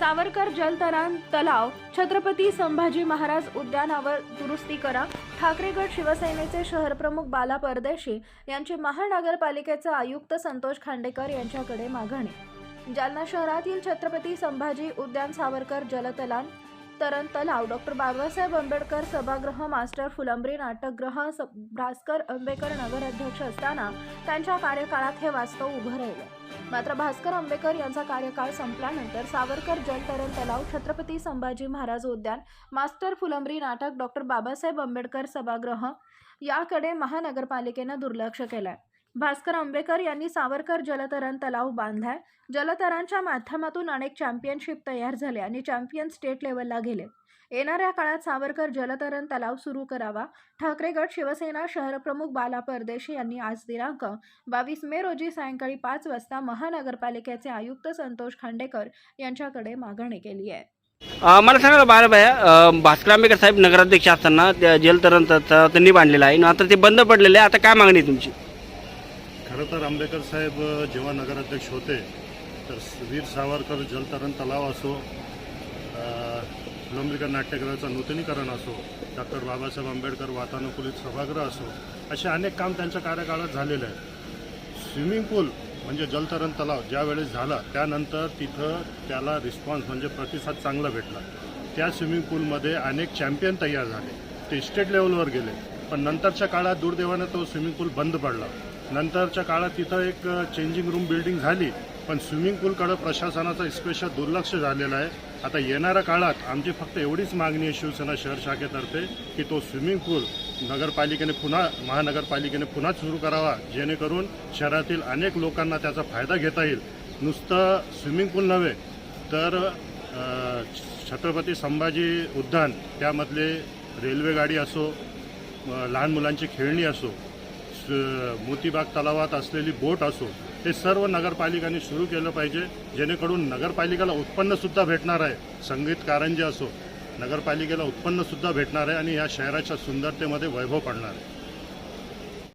सावरकर जलतरण तलाव छत्रपती संभाजी महाराज उद्यानावर दुरुस्ती करा. ठाकरेगड शिवसेनेचे शहरप्रमुख बाला परदेशी यांची महानगरपालिकेचे आयुक्त संतोष खांडेकर यांच्याकडे मागणी. जालना शहरातील छत्रपती संभाजी उद्यान सावरकर जलतलान तरण तलाव डॉक्टर बाबासाहेब आंबेडकर सभागृह मास्टर फुलंब्री नाटकगृह भास्कर आंबेडकर नगराध्यक्ष असताना त्यांच्या कार्यकाळात हे वास्तव उभं राहिलं. मात्र भास्कर आंबेडकर यांचा कार्यकाळ संपल्यानंतर सावरकर जलतरण तलाव छत्रपती संभाजी महाराज उद्यान मास्टर फुलंब्री नाटक डॉक्टर बाबासाहेब आंबेडकर सभागृह याकडे महानगरपालिकेनं दुर्लक्ष केलंय. भास्कर आंबेकर यांनी सावरकर जलतरण तलाव बांधलाय. जलतरांच्या माध्यमातून अनेक चॅम्पियनशिप तयार झाले आणि चॅम्पियन स्टेट लेवलला गेले. येणाऱ्या काळात सावरकर जलतरण तलाव सुरू करावा. ठाकरे गट शिवसेना शहरप्रमुख बाला परदेशी यांनी आज दिनांक बावीस मे रोजी सायंकाळी पाच वाजता महानगरपालिकेचे आयुक्त संतोष खांडेकर यांच्याकडे मागणी केली आहे. मला सांगा बारा भाया भास्कर आंबेकर साहेब नगराध्यक्ष असताना त्या जलतरण त्यांनी बांधलेलं आहे आता ते बंद पडलेलं आहे. आता काय मागणी तुमची? खरं तर आंबेडकर साहेब जेव्हा नगराध्यक्ष होते तर वीर सावरकर जलतरण तलाव असो अ, फुलंब्रीकर नाट्यगृहाचं नूतनीकरण असो डॉक्टर बाबासाहेब आंबेडकर वातानुकूलित सभागृह असो असे अनेक काम त्यांच्या कार्यकाळात झालेलं आहे स्विमिंग पूल म्हणजे जलतरण तलाव ज्यावेळेस झाला त्यानंतर तिथं त्याला रिस्पॉन्स म्हणजे प्रतिसाद चांगला भेटला. त्या स्विमिंग पूलमध्ये अनेक चॅम्पियन तयार झाले ते स्टेट लेवलवर गेले पण नंतरच्या काळात दुर्दैवानं तो स्विमिंग पूल बंद पडला. नंतरच्या काळात तिथं एक चेंजिंग रूम बिल्डिंग झाली पण स्विमिंग पूलकडं प्रशासनाचं स्पेशल दुर्लक्ष झालेलं आहे. आता येणाऱ्या काळात आमची फक्त एवढीच मागणी आहे शिवसेना शहर शाखेतर्फे की तो स्विमिंग पूल नगरपालिकेने पुन्हा महानगरपालिकेने पुन्हा सुरू करावा जेणेकरून शहरातील अनेक लोकांना त्याचा फायदा घेता येईल. नुसतं स्विमिंग पूल नव्हे तर छत्रपती संभाजी उद्यान त्यामधले रेल्वे गाडी असो लहान मुलांची खेळणी असो मोतीबाग तलावात असलेली बोट असो हे सर्व नगरपालिकांनी सुरू केलं पाहिजे. जेणेकरून नगरपालिकेला उत्पन्नसुद्धा भेटणार आहे. संगीत कारंजे असो नगरपालिकेला उत्पन्नसुद्धा भेटणार आहे आणि या शहराच्या सुंदरतेमध्ये वैभव पडणार आहे.